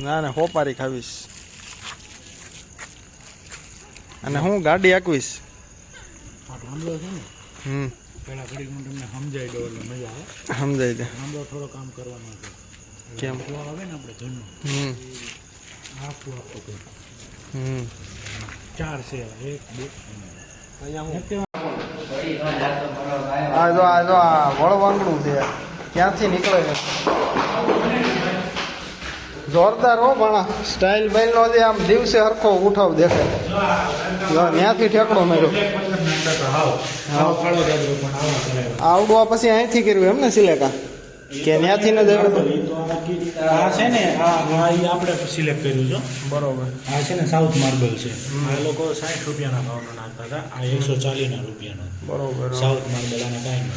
ના ના હોપારી ખાવીશ. અને હું ગાડી આકવીશ. હમ. હું તમને સમજાઈ દઉં એટલે મજા આવે. સમજાય દે. ગામડો થોડો કામ કરવાનો છે. કેમ? આવે ને આપણે ઘરનું? હમ. આખું આખું ઘર. હમ. ચાર છે એક બે આ જો આ જો આ વળવાંગડું છે. ક્યાંથી નીકળે છે? જોરદાર હો પણ સ્ટાઇલ બાઇલ નો જે આમ દિવસે હરખો ઉઠાવ દેખાય. ત્યાંથી ઠેકડો મેળ્યો આવડવા પછી અહીંથી કર્યું એમ ને સિલેકા? કે ત્યાંથી ન આ છે ને આ એ આપણે સિલેક્ટ કર્યું છે. બરોબર. આ છે ને સાઉથ માર્બલ છે. આ લોકો સાઠ રૂપિયાના ભાવનો નાખતા હતા. આ એકસો ચાલીસના રૂપિયાનો. બરોબર સાઉથ માર્બલ આના કાંઈ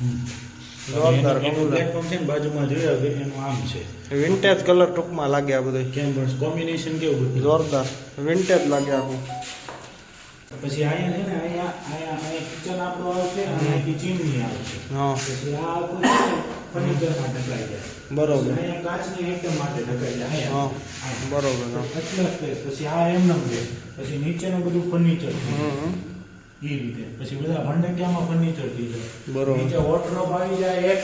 હમ. જોરદાર પ્લેટફોર્મ છે ને બાજુમાં જોયા વગર એનું આમ છે. વિન્ટેજ કલર ટૂંકમાં લાગે આ બધું કેમ પણ કોમ્બિનેશન કેવું બધું? જોરદાર. વિન્ટેજ લાગે આખું. પછી અહીંયા છે ને અહીંયા અહીંયા અહીંયા કિચન આપણું આવશે અને ચીમની આવશે. હા. પછી આ ફર્નિચર માટે ઢકાઈ જાય. બરોબર. અહીંયા કાચની આઈટમ માટે ઢકાઈ જાય. હા. બરોબર એટલો પછી આ એમને છે. પછી નીચેનું બધું ફર્નિચર હમ. એ રીતે. પછી બધા ભંડકિયામાં ફર્નિચર થઈ જાય બરોબર. નીચે નો આવી જાય એક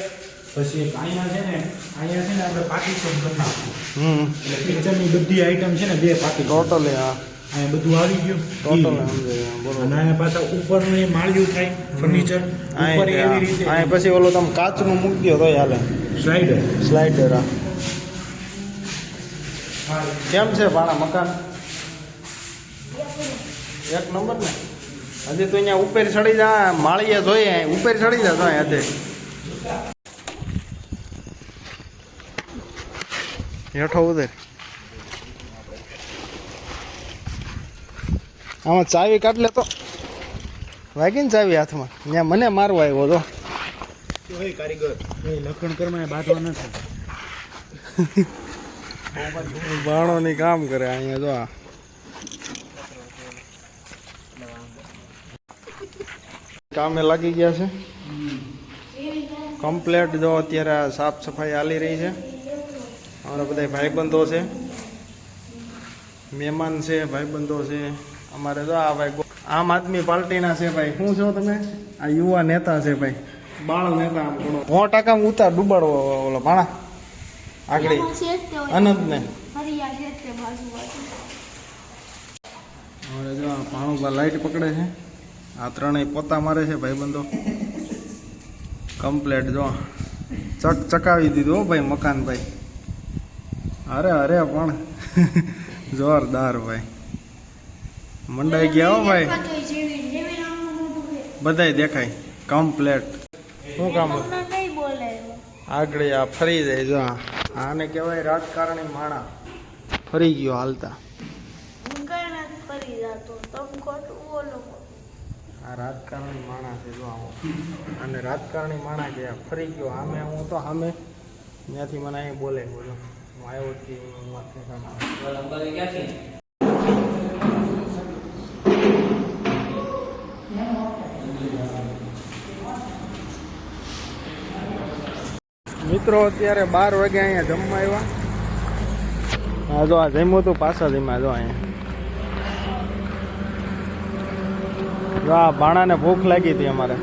પછી અહીંયા છે ને અહીંયા છે ને આપણે પાર્ટીશન કરી નાખવું હમ. એટલે કિચનની બધી આઈટમ છે ને બે પાકી ટોટલ હા. અહીંયા બધું આવી ગયું. ટોટલ બરોબર. અને અહીંયા પાછા ઉપરનું એ માળિયું થાય ફર્નિચર ઉપર એવી રીતે. અહીંયા પછી ઓલો તમે કાચનું મૂકી દો હાલે. સ્લાઇડર સ્લાઇડર આ કેમ છે ભાણા મકાન? એક નંબર ને? હજી તો અહીંયા ઉપર ચડી જા માળીએ જોઈએ. ઉપર ચડી જા જોઈએ હજે. હેઠો ઉધર આમાં ચાવી કાઢ લે તો. વાગી ને ચાવી હાથમાં. ત્યાં મને મારવા આવ્યો તો. કારીગર. લખણ કરવા બાંધવા નથી. બાણોની કામ કરે અહીંયા જો આ. કામે લાગી ગયા છે? કમ્પ્લેટ જો અત્યારે આ સાફ સફાઈ હાલી રહી છે. અમારા બધા ભાઈબંધો છે. મહેમાન છે ભાઈબંધો છે. અમારે જો આ ભાઈ આમ આદમી પાર્ટીના છે ભાઈ. શું છો તમે? આ યુવા નેતા છે ભાઈ. બાળ નેતા સો ટકા ઉતાર ડૂબાડવો ઓલો ભાણા. આગળ. અનંતને. હવે જો આ ભાણુભા લાઈટ પકડે છે. આ ત્રણેય પોતા મારે છે, ભાઈબંધો. કમ્પ્લેટ જો. ચક, ચકાવી દીધું, હો, ભાઈ મકાન ભાઈ અરે અરે, પણ. જોરદાર, ભાઈ. મંડાઈ ગયા, હો, ભાઈ? બધાય દેખાય. કમ્પ્લેટ શું કામ? આગળ આ ફરી જાય, જો. આને કહેવાય રાજકારણી માણા. ફરી ગયો હાલતા. આ રાજકારણી માણા છે, જો આવો. અને રાજકારણી માણા કે ફરી ગયો. આમે હું તો સામે ત્યાંથી મને અહીં બોલે બોલો. હું આવ્યો હું વાત નહીં મિત્રો, અત્યારે બાર વાગે અહીંયા જમવા આવ્યા. હા જો આ જમ્યું હતું પાછા જમ્યા, જો અહીંયા. જો આ બાણાને ભૂખ લાગી હતી અમારે.